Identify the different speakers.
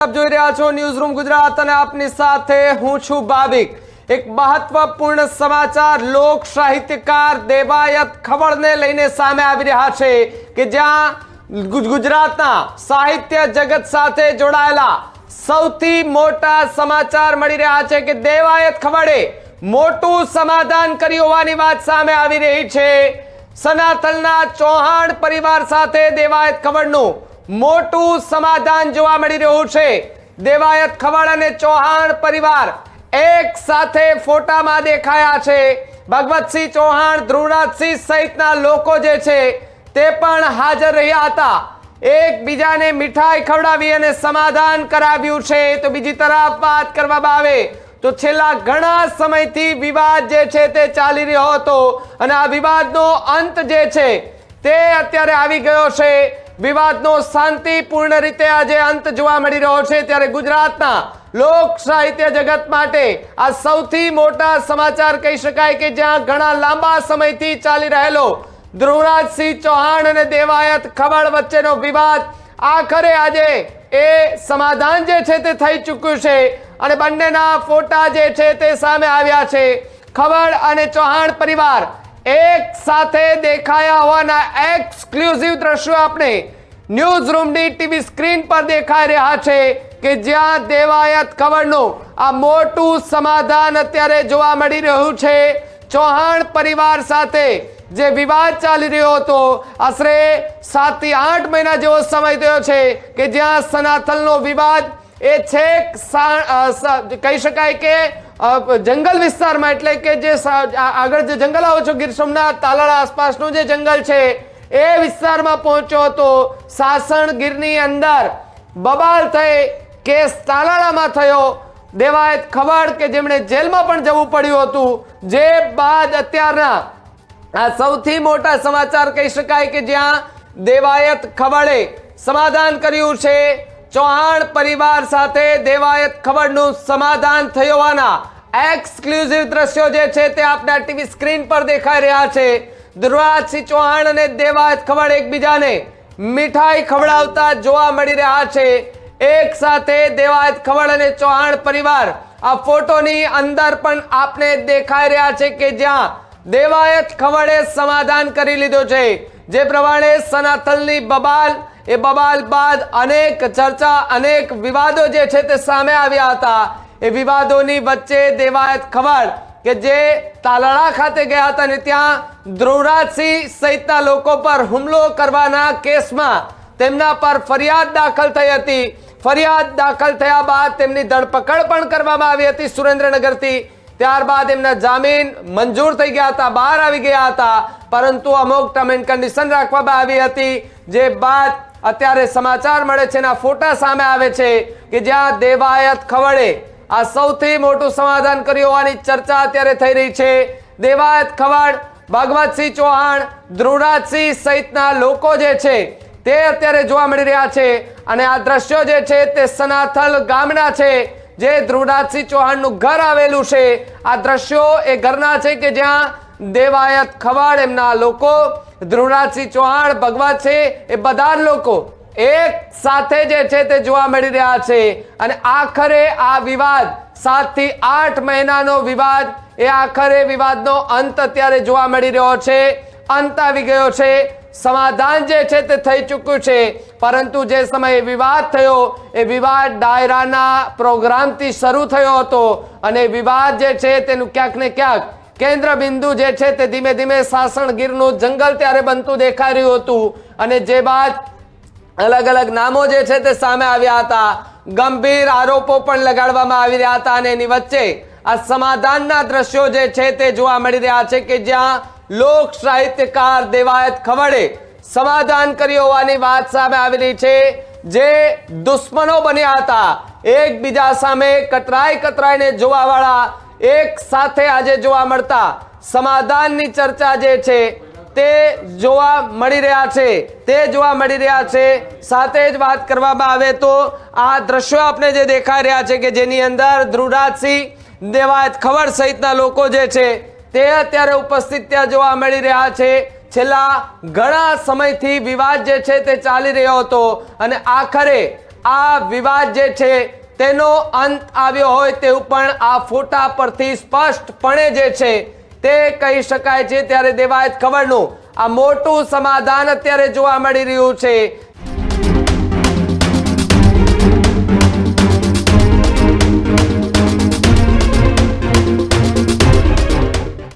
Speaker 1: આપ જોઈ રહ્યા છો ન્યૂઝ રૂમ ગુજરાત અને આપની સાથે હું છું ભાવિક. એક મહત્વપૂર્ણ સમાચાર, લોક સાહિત્યકાર દેવાયત ખબરને લઈને સામે આવી રહ્યા છે કે જ્યાં ગુજરાતના સાહિત્ય જગત સાથે જોડાયેલા સૌથી મોટા સમાચાર મળી રહ્યા છે કે દેવાયત ખબરે મોટું સમાધાન કર્યું હોવાની વાત સામે આવી રહી છે. સનાતનના ચૌહાણ પરિવાર સાથે દેવાયત ખબરનું મોટું સમાધાન જોવા મળી રહ્યું છે. દેવાયત ખવાડ અને ચૌહાણ પરિવાર એક સાથે ફોટામાં દેખાયા છે. ભગવતસિંહ ચૌહાણ ધ્રુવરાજસિંહ સહિતના લોકો જે છે, તે પણ હાજર રહ્યા હતા. એકબીજાને મીઠાઈ ખવડાવી અને સમાધાન કરાવ્યું છે. તો બીજી તરફ વાત કરવામાં આવે તો છેલ્લા ઘણા સમયથી વિવાદ જે છે, તે ચાલી રહ્યો હતો. અને આ વિવાદનો અંત જે છે, તે અત્યારે આવી ગયો છે. વિવાદનો શાંતિપૂર્ણ રીતે આજે અંત જોવા મળી રહ્યો છે. ત્યારે ગુજરાતના લોક સાહિત્ય જગત માટે આ સૌથી મોટા સમાચાર કહી શકાય કે જ્યાં ઘણા લાંબા સમયથી ચાલી રહેલો ધ્રુવરાજસિંહ ચૌહાણ અને દેવાયત ખબર વચ્ચેનો વિવાદ આખરે આજે એ સમાધાન જે છે તે થઈ ચૂક્યું છે અને બંનેના ફોટા જે છે તે સામે આવ્યા છે. ખબર અને ચૌહાણ પરિવાર એક સાથે દેખાયા હોવાના એક્સક્લુઝિવ દ્રશ્યો આપણે ન્યૂઝ રૂમની ટીવી સ્ક્રીન પર દેખાઈ રહ્યા છે કે જ્યાં દેવાયત ખબરનું આ મોટું સમાધાન અત્યારે જોવા મળી રહ્યું છે. ચૌહાણ પરિવાર સાથે જે વિવાદ ચાલી રહ્યો હતો, આશરે સાતથી આઠ મહિના જેવો સમય થયો છે કે જ્યાં સનાતનનો વિવાદ એ સા- કહી શકાય કે જંગલ વિસ્તારમાં, એટલે કે જે આગળ જે જંગલ આવો છો ગીર સોમનાથ, તાલાળા આસપાસનું જે જંગલ છે એ વિસ્તારમાં પહોંચ્યો હતો. સાસણ ગીરની અંદર બબાલ થઈ કેસ તાલાળામાં થયો. દેવાયત ખબર કે જેમણે જેલમાં પણ જવું પડ્યું હતું. જે બાદ અત્યારના આ સૌથી મોટા સમાચાર કહી શકાય કે જ્યાં દેવાયત ખબરે સમાધાન કર્યું છે. ચૌહાણ પરિવાર સાથે દેવાયત ખબરનું સમાધાન થયો હોવાના એક્સક્લુઝિવ દ્રશ્યો જે છે તે આપના ટીવી સ્ક્રીન પર દેખાઈ રહ્યા છે. ધ્રુવરાજસિંહ ચૌહાણ અને દેવાયત ખવડ એકબીજાને મીઠાઈ ખવડાવતા જોવા મળી રહ્યા છે. એક સાથે દેવાયત ખવડ અને ચૌહાણ પરિવાર આ ફોટોની અંદર પણ આપને દેખાઈ રહ્યા છે કે જ્યાં દેવાયત ખવડે સમાધાન કરી લીધો છે. જે પ્રમાણે સનાતનની બબાલ, એ બબાલ બાદ અનેક ચર્ચા, અનેક વિવાદો જે છે તે સામે આવ્યા હતા. એ વિવાદોની વચ્ચે દેવાયત ખબર કે જે તાલાળા ખાતે ગયા હતા ને ત્યાં ધ્રુવરાજસિંહ સહિતના લોકો પર હુમલો કરવાના કેસમાં તેમના પર ફરિયાદ દાખલ થઈ હતી. ફરિયાદ દાખલ થયા બાદ તેમની ધરપકડ પણ કરવામાં આવી હતી સુરેન્દ્રનગરથી. ત્યારબાદ એમના જામીન મંજૂર થઈ ગયા હતા, બહાર આવી ગયા હતા. પરંતુ અમુક ટર્મ એન્ડ કન્ડિશન રાખવામાં આવી હતી, જે બાદ અત્યારે સમાચાર મળે છે, એના ફોટા સામે આવે છે કે જ્યાં દેવાયત ખવડે આ સૌથી મોટું સમાધાન કર્યું હોવાની ચર્ચા અત્યારે થઈ રહી છે. દેવાયત ખવાડ, ભગવતસિંહ ચૌહાણ ધ્રુવરાજસિંહ સહિતના લોકો જે છે, તે અત્યારે જોવા મળી રહ્યા છે. અને આ દ્રશ્યો જે છે, તે સનાથલ ગામના છે, જે ધ્રુવરાજસિંહ ચૌહાણનું ઘર આવેલું છે. આ દ્રશ્યો એ ઘરના છે કે જ્યાં દેવાયત ખવાડ એમના લોકો ધ્રુવરાજસિંહ ચૌહાણ, ભગવાન છે એ બધા લોકો એક સાથે જે છે તે જોવા મળી રહ્યા છે. અને આખરે આ વિવાદ, સાતથી આઠ મહિનાનો વિવાદ, એ આખરે વિવાદનો અંત અત્યારે જોવા મળી રહ્યો છે. અંત આવી ગયો છે. સમાધાન જે છે તે થઈ ચૂક્યું છે. પરંતુ જે સમયે વિવાદ થયો, એ વિવાદ ડાયરાના પ્રોગ્રામથી શરૂ થયો હતો. અને વિવાદ જે છે તેનું ક્યાંક ને ક્યાંક કેન્દ્ર બિંદુ જે છે તે ધીમે ધીમે સાસણગીરનું જંગલ ત્યારે બનતું દેખાઈ રહ્યું હતું. અને જે બાદ અલગ અલગ નામો જે છે તે સામે આવ્યા હતા. ગંભીર આરોપો પણ લગાડવામાં આવી રહ્યા હતા અને એની વચ્ચે આ સમાધાનના દ્રશ્યો જે છે તે જોવા મળી રહ્યા છે કે જ્યાં લોક સાહિત્યકાર દેવાયત ખવડે સમાધાન કર્યું હોવાની વાત સામે આવી રહી છે. જે દુશ્મનો બન્યા હતા. એકબીજા સામે કતરાઈ કતરાઈને જોવાવાળા એક સાથે આજે જોવા મળતા સમાધાનની ચર્ચા જે છે તે જોવા મળી રહ્યા છે, તે જોવા મળી રહ્યા છે. સાથે જ વાત કરવામાં આવે તો આ દ્રશ્યો આપણે જે દેખાઈ રહ્યા છે કે જેની અંદર ધ્રુવરાજસિંહ દેવાયત ખબર સહિતના લોકો જે છે, તે અત્યારે ઉપસ્થિત ત્યાં જોવા મળી રહ્યા છે. છેલ્લા ઘણા સમયથી વિવાદ જે છે તે ચાલી રહ્યો હતો અને આખરે આ વિવાદ જે છે તેનો અંત આવ્યો હોય તેવું પણ આ ફોટા પરથી સ્પષ્ટપણે જે છે તે કહી શકાય છે ત્યારે દેવાયત ખબરનું આ મોટું સમાધાન અત્યારે જોવા મળી રહ્યું છે.